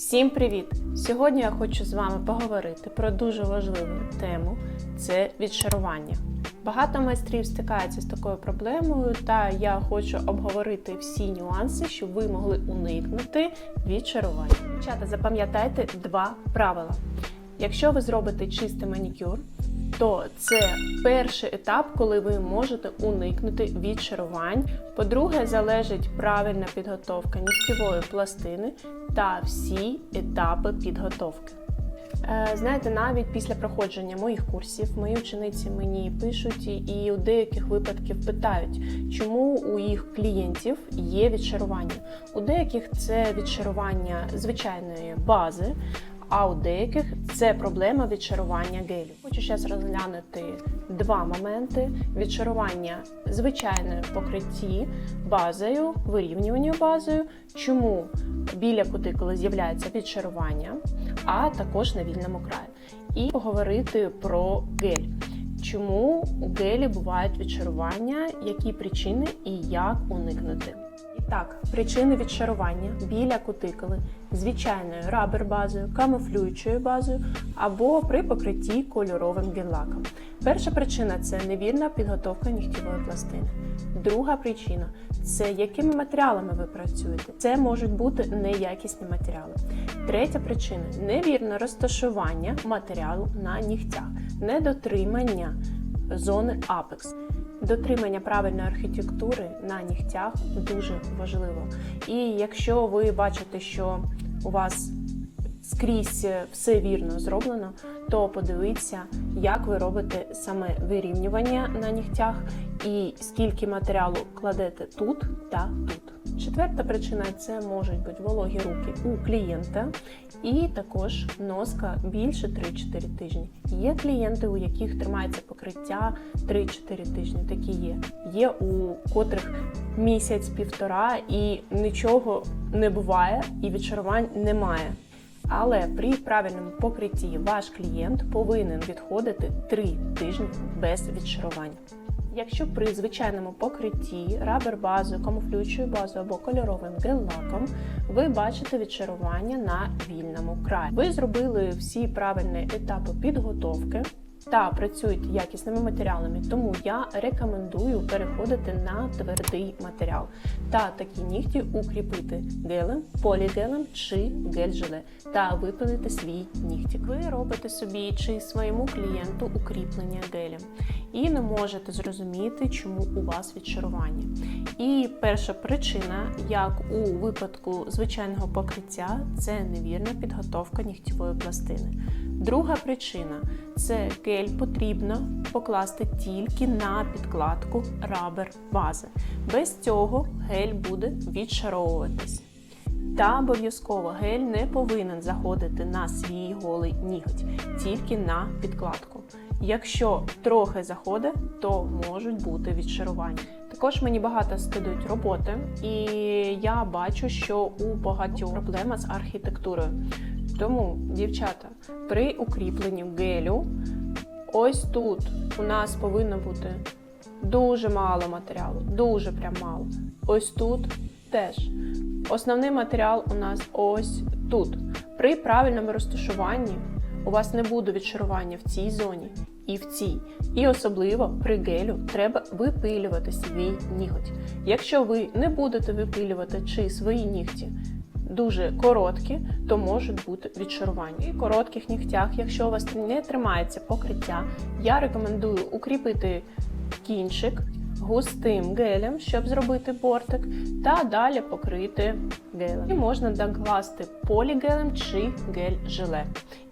Всім привіт! Сьогодні я хочу з вами поговорити про дуже важливу тему це відшарування. Багато майстрів стикаються з такою проблемою, та я хочу обговорити всі нюанси, щоб ви могли уникнути відшарування. Дівчата, запам'ятайте два правила. Якщо ви зробите чистий манікюр, то це перший етап, коли ви можете уникнути відшарувань. По-друге, залежить правильна підготовка нігтєвої пластини та всі етапи підготовки. Е, Знаєте, навіть після проходження моїх курсів мої учениці мені пишуть і у деяких випадків питають, чому у їх клієнтів є відшарування. У деяких це відшарування звичайної бази, а у деяких це проблема відшарування гелю. Хочу зараз розглянути два моменти: відшарування звичайної покритті базою, вирівнювання базою, чому біля кутикули з'являється відшарування, а також на вільному краї. І поговорити про гель. Чому у гелі бувають відшарування, які причини і як уникнути? Так, причини відшарування біля кутикули звичайною рабер-базою, камуфлюючою базою або при покритті кольоровим гель-лаком. Перша причина це невірна підготовка нігтєвої пластини. Друга причина це якими матеріалами ви працюєте. Це можуть бути неякісні матеріали. Третя причина невірне розташування матеріалу на нігтях, недотримання зони апекс. Дотримання правильної архітектури на нігтях дуже важливо. І якщо ви бачите, що у вас скрізь все вірно зроблено, то подивіться, як ви робите саме вирівнювання на нігтях і скільки матеріалу кладете тут та тут. Четверта причина це можуть бути вологі руки у клієнта і також носка більше 3-4 тижні. Є клієнти, у яких тримається покриття 3-4 тижні. Такі є. Є у котрих місяць-півтора і нічого не буває, і відчарувань немає. Але при правильному покритті ваш клієнт повинен відходити 3 тижні без відшарування. Якщо при звичайному покритті рабер базою, камуфлюючою базою або кольоровим гель-лаком ви бачите відшарування на вільному краї. Ви зробили всі правильні етапи підготовки та працюєте якісними матеріалами, тому я рекомендую переходити на твердий матеріал та такі нігті укріпити гелем, полігелем чи гель-желе та випилити свій нігтік. Ви робите собі чи своєму клієнту укріплення гелем і не можете зрозуміти, чому у вас відшарування. І перша причина, як у випадку звичайного покриття, це невірна підготовка нігтєвої пластини. Друга причина це гель потрібно покласти тільки на підкладку рабер бази. Без цього гель буде відшаровуватись. Та обов'язково гель не повинен заходити на свій голий ніготь, тільки на підкладку. Якщо трохи заходить, то можуть бути відшарування. Також мені багато скидують роботи, і я бачу, що у багатьох проблема з архітектурою. Тому, дівчата, при укріпленні гелю, ось тут у нас повинно бути дуже мало матеріалу, дуже прям мало. Ось тут теж. Основний матеріал у нас ось тут. При правильному розташуванні у вас не буде відшарування в цій зоні і в цій. І особливо при гелю треба випилювати свій ніготь. Якщо ви не будете випилювати чи свої нігті дуже короткі, то можуть бути відшарування. І коротких нігтях, якщо у вас не тримається покриття, я рекомендую укріпити кінчик густим гелем, щоб зробити бортик, та далі покрити гелем. І можна докласти полігелем чи гель-желе.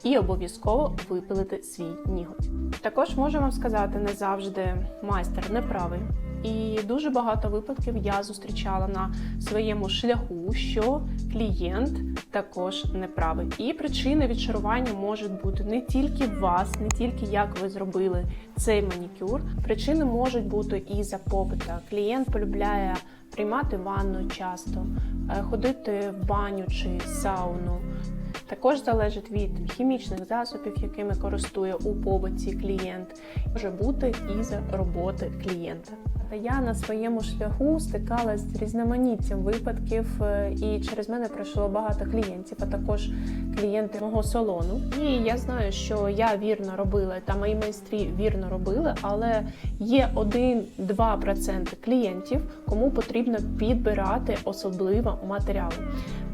І обов'язково випилити свій ніготь. Також можу вам сказати, не завжди майстер неправий. І дуже багато випадків я зустрічала на своєму шляху, що клієнт також неправий. І причини відшарування можуть бути не тільки в вас, не тільки як ви зробили цей манікюр. Причини можуть бути і за попита. Клієнт полюбляє приймати ванну часто, е, ходити в баню чи сауну. Також залежить від хімічних засобів, якими користує у побуті клієнт, може бути і з роботи клієнта. Я на своєму шляху стикалась з різноманіттям випадків, е, і через мене пройшло багато клієнтів, а також клієнти мого салону. І я знаю, що я вірно робила, та мої майстрі вірно робили, але є 1-2% клієнтів, кому потрібно підбирати особливо матеріали.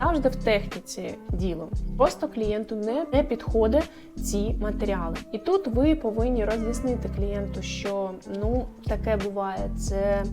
Завжди в техніці діло. Просто клієнту не, не підходить ці матеріали. І тут ви повинні роз'яснити клієнту, що ну таке буває, це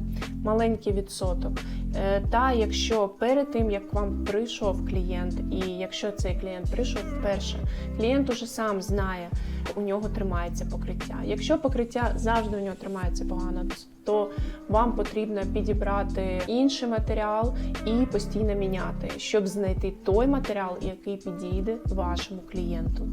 маленький відсоток. Е, Та якщо перед тим як вам прийшов клієнт, і якщо цей клієнт прийшов вперше, клієнт уже сам знає, у нього тримається покриття. Якщо покриття завжди у нього тримається погано, то вам потрібно підібрати інший матеріал і постійно міняти, щоб знайти той матеріал, який підійде вашому клієнту.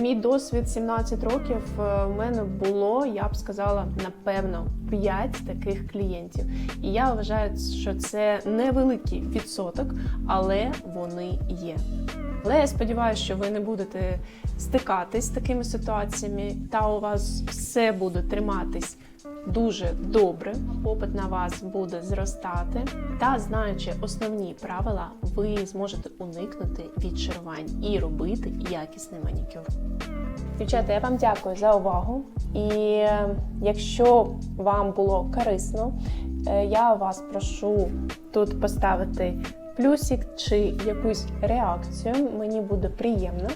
Мій досвід 17 років е, у мене було, я б сказала, напевно, 5 таких клієнтів. І я вважаю, що це невеликий відсоток, але вони є. Але я сподіваюся, що ви не будете стикатись з такими ситуаціями, та у вас все буде триматись дуже добре. Попит на вас буде зростати. Та знаючи основні правила, ви зможете уникнути відчарувань і робити якісний манікюр. Дівчата, я вам дякую за увагу. І е, якщо вам було корисно, е, я вас прошу тут поставити плюсик чи якусь реакцію. Мені буде приємно.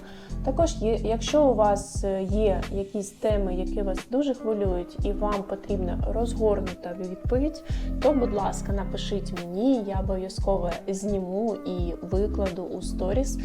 Також, є, якщо у вас е, є якісь теми, які вас дуже хвилюють, і вам потрібна розгорнута відповідь, то, будь ласка, напишіть мені, я обов'язково зніму і викладу у сторіс.